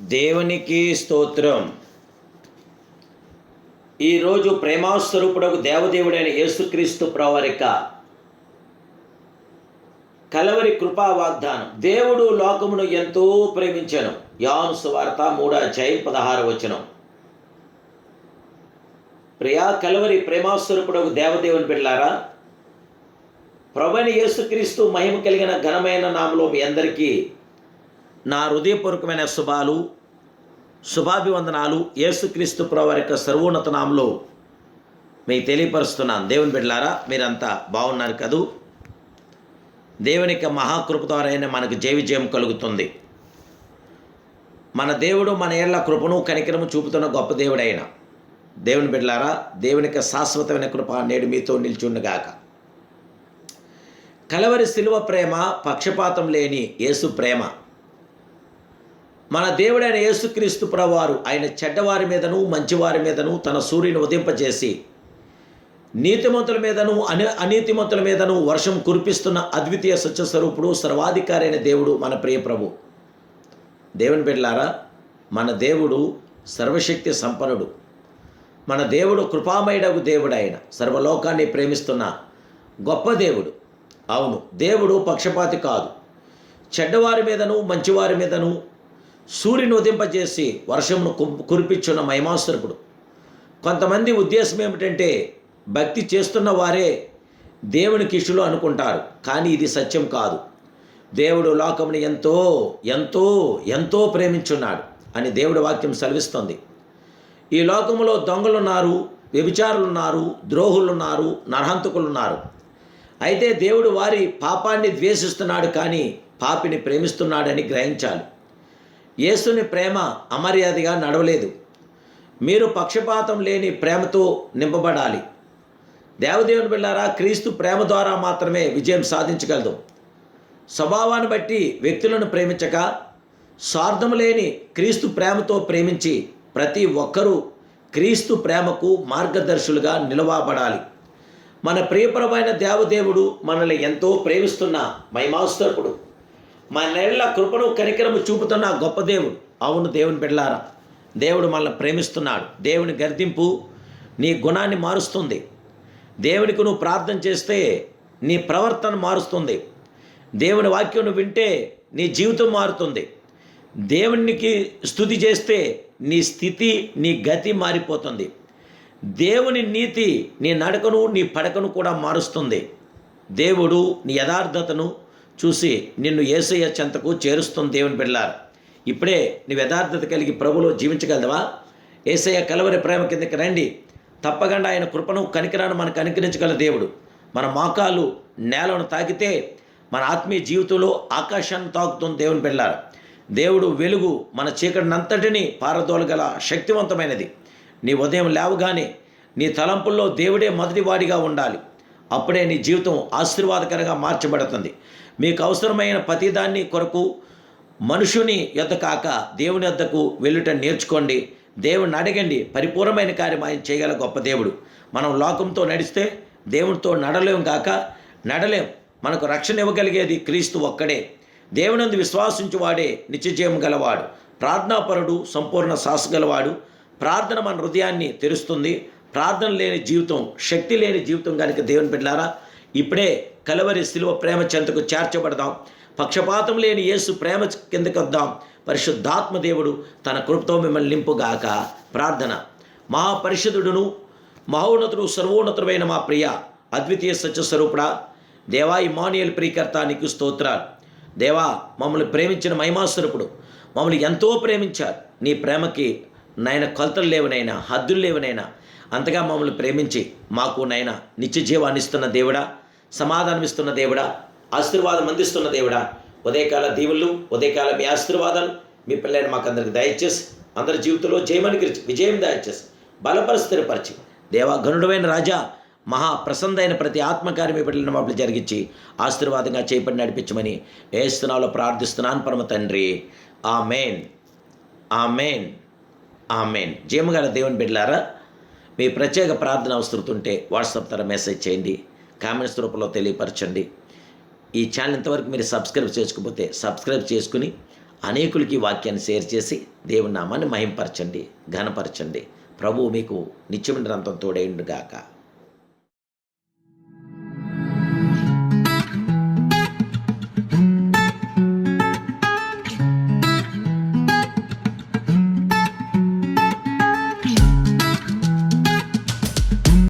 దేవునికి స్తోత్రం. ఈరోజు ప్రేమాస్వరూపుడకు దేవదేవుడైన యేసుక్రీస్తు ప్రవరిక. కలవరి కృపా వాగ్దానం. దేవుడు లోకమును ఎంతో ప్రేమించను. యాను సువార్త మూడో అధ్యాయం పదహారు వచనం. ప్రియా కలవరి ప్రేమాస్వరూపుడకు దేవదేవుని బిడ్డారా ప్రభుని యేసుక్రీస్తు మహిమ కలిగిన ఘనమైన నామలో మీ అందరికీ నా హృదయపూర్వకమైన శుభాలు శుభాభివందనాలు యేసుక్రీస్తు ప్రవారి యొక్క సర్వోన్నత నామంలో మీకు తెలియపరుస్తున్నాను. దేవుని బిడ్డలారా మీరంతా బాగున్నారు కదూ? దేవుని యొక్క మహాకృప ద్వారానే మనకు జయ విజయం కలుగుతుంది. మన దేవుడు మన ఏళ్ళ కృపను కనికరము చూపుతున్న గొప్ప దేవుడైన దేవుని బిడ్డలారా దేవుని యొక్క శాశ్వతమైన కృప నేడు మీతో నిల్చుండగాక. కలవరి శిలువ ప్రేమ పక్షపాతం లేని యేసు ప్రేమ. మన దేవుడైన యేసుక్రీస్తు ప్రవారు ఆయన చెడ్డవారి మీదను మంచివారి మీదను తన సూర్యుని ఉదింపజేసి నీతిమంతుల మీదను అని అనీతిమంతుల మీదను వర్షం కురిపిస్తున్న అద్వితీయ సత్యస్వరూపుడు సర్వాధికారి అయిన దేవుడు మన ప్రియ ప్రభు. దేవుని బిడ్డలారా మన దేవుడు సర్వశక్తి సంపన్నుడు. మన దేవుడు కృపామయుడగు దేవుడు ఆయన సర్వలోకాన్ని ప్రేమిస్తున్న గొప్ప దేవుడు. అవును దేవుడు పక్షపాతి కాదు. చెడ్డవారి మీదను మంచివారి మీదను సూర్యుని ఉదింపజేసి వర్షమును కురిపించున్న మహిమాస్వరూపుడు కొంతమంది ఉద్దేశం ఏమిటంటే భక్తి చేస్తున్న వారే దేవుని కిషులు అనుకుంటారు కానీ ఇది సత్యం కాదు. దేవుడు లోకముని ఎంతో ఎంతో ఎంతో ప్రేమించున్నాడు అని దేవుడి వాక్యం సెలవిస్తుంది. ఈ లోకములో దొంగలున్నారు వ్యభిచారులున్నారు ద్రోహులున్నారు నరహంతకులున్నారు. అయితే దేవుడు వారి పాపాన్ని ద్వేషిస్తున్నాడు కానీ పాపిని ప్రేమిస్తున్నాడని గ్రహించాలి. యేసుని ప్రేమ అమర్యాదగా నడవలేదు. మీరు పక్షపాతం లేని ప్రేమతో నింపబడాలి. దేవదేవుని బిళ్ళారా క్రీస్తు ప్రేమ ద్వారా మాత్రమే విజయం సాధించగలదు. స్వభావాన్ని బట్టి వ్యక్తులను ప్రేమించక స్వార్థం లేని క్రీస్తు ప్రేమతో ప్రేమించి ప్రతి ఒక్కరూ క్రీస్తు ప్రేమకు మార్గదర్శులుగా నిలవబడాలి. మన ప్రియపరమైన దేవదేవుడు మనల్ని ఎంతో ప్రేమిస్తున్న మహిమాస్తర్పుడు మా నెలల కృపను కనికరము చూపుతున్న గొప్ప దేవుడు. అవును దేవుని బిడ్డలారా దేవుడు మనల్ని ప్రేమిస్తున్నాడు. దేవుని గర్దింపు నీ గుణాన్ని మారుస్తుంది. దేవునికి నువ్వు ప్రార్థన చేస్తే నీ ప్రవర్తన మారుస్తుంది. దేవుని వాక్యం నువ్వు వింటే నీ జీవితం మారుతుంది. దేవునికి స్థుతి చేస్తే నీ స్థితి నీ గతి మారిపోతుంది. దేవుని నీతి నీ నడకను నీ పడకను కూడా మారుస్తుంది. దేవుడు నీ యథార్థతను చూసి నిన్ను ఏసయ్య చెంతకు చేరుస్తుంది దేవుని బిడ్డలారు. ఇప్పుడే నీ యథార్థత కలిగి ప్రభులో జీవించగలవా ఏసయ్య కలవరి ప్రేమ కిందకి రండి. తప్పకుండా ఆయన కృపను కనికరాను మనకు అనుకరించగల దేవుడు. మన మోకాలు నేలను తాకితే మన ఆత్మీయ జీవితంలో ఆకాశాన్ని తాకుతుంది దేవుని బిడ్డలారు. దేవుడు వెలుగు మన చీకటినంతటిని పారదోలగల శక్తివంతమైనది. నీ ఉదయం లేవగానే నీ తలంపుల్లో దేవుడే మొదటివాడిగా ఉండాలి. అప్పుడే నీ జీవితం ఆశీర్వాదకరంగా మార్చబడుతుంది. మీకు అవసరమైన ప్రతిదాన్ని కొరకు మనుషుని యొద్ద కాక దేవుని యొద్దకు వెళ్ళుట నేర్చుకోండి. దేవుని అడగండి. పరిపూర్ణమైన కార్యం ఆయన చేయగల గొప్ప దేవుడు. మనం లోకంతో నడిస్తే దేవునితో నడలేం కాక నడలేం. మనకు రక్షణ ఇవ్వగలిగేది క్రీస్తు ఒక్కడే. దేవునందు విశ్వాసించువాడే నిత్యజయం గలవాడు. ప్రార్థనాపరుడు సంపూర్ణ సాసు గలవాడు. ప్రార్థన మన హృదయాన్ని తెరుస్తుంది. ప్రార్థన లేని జీవితం శక్తి లేని జీవితం కనుక దేవుని పెట్టారా ఇప్పుడే కలవరి శిలువ ప్రేమ చెంతకు చేర్చబడదాం. పక్షపాతం లేని యేసు ప్రేమ కిందకు వద్దాం. పరిశుద్ధాత్మ దేవుడు తన కృపతో మిమ్మల్ని నింపుగాక ప్రార్థన. మహాపరిషుదుడును మహోన్నతుడు సర్వోన్నతుడైన మా ప్రియ అద్వితీయ సత్యస్వరూపుడా దేవా ఇమానియల్ ప్రీకర్త నీకు స్తోత్రాలు. దేవా మమ్మల్ని ప్రేమించిన మహిమాస్వరూపుడు మమ్మల్ని ఎంతో ప్రేమించారు. నీ ప్రేమకి నాయన కొలతలు లేవనైనా హద్దులు లేవనైనా అంతగా మమ్మల్ని ప్రేమించి మాకు నాయన నిత్య జీవాన్నిస్తున్న దేవుడా సమాధానం ఇస్తున్న దేవుడా ఆశీర్వాదం అందిస్తున్న దేవుడా ఉదయకాల దీవులు ఉదయకాల మీ ఆశీర్వాదాలు మీ పిల్లలను మాకు అందరికి దయచేసి అందరి జీవితంలో జయమని గెలిచి విజయం దయచేసి బలపరిచి స్థిరపరిచి దేవా గనుడమైన రాజా మహా ప్రసన్నైన ప్రతి ఆత్మకార్యం మీ పిల్లలను మమ్మల్ని జరిగించి ఆశీర్వాదంగా చేపట్టి నడిపించమని ఏస్తున్నాలో ప్రార్థిస్తున్నాను పరమ తండ్రి. ఆ మెయిన్ ఆ మెయిన్ ఆ మెయిన్ జయము జీమగల దేవుని బిడ్డలారా మీ ప్రత్యేక ప్రార్థన అవసరతుంటే వాట్సాప్ ద్వారా మెసేజ్ చేయండి. కామెంట్స్ రూపంలో తెలియపరచండి. ఈ ఛానల్ ఇంతవరకు మీరు సబ్స్క్రైబ్ చేసుకోకపోతే సబ్స్క్రైబ్ చేసుకుని అనేకులకి వాక్యాన్ని షేర్ చేసి దేవుని నామాన్ని మహింపరచండి ఘనపరచండి. ప్రభువు మీకు నిత్యమైన రంతం తోడైండుగాక.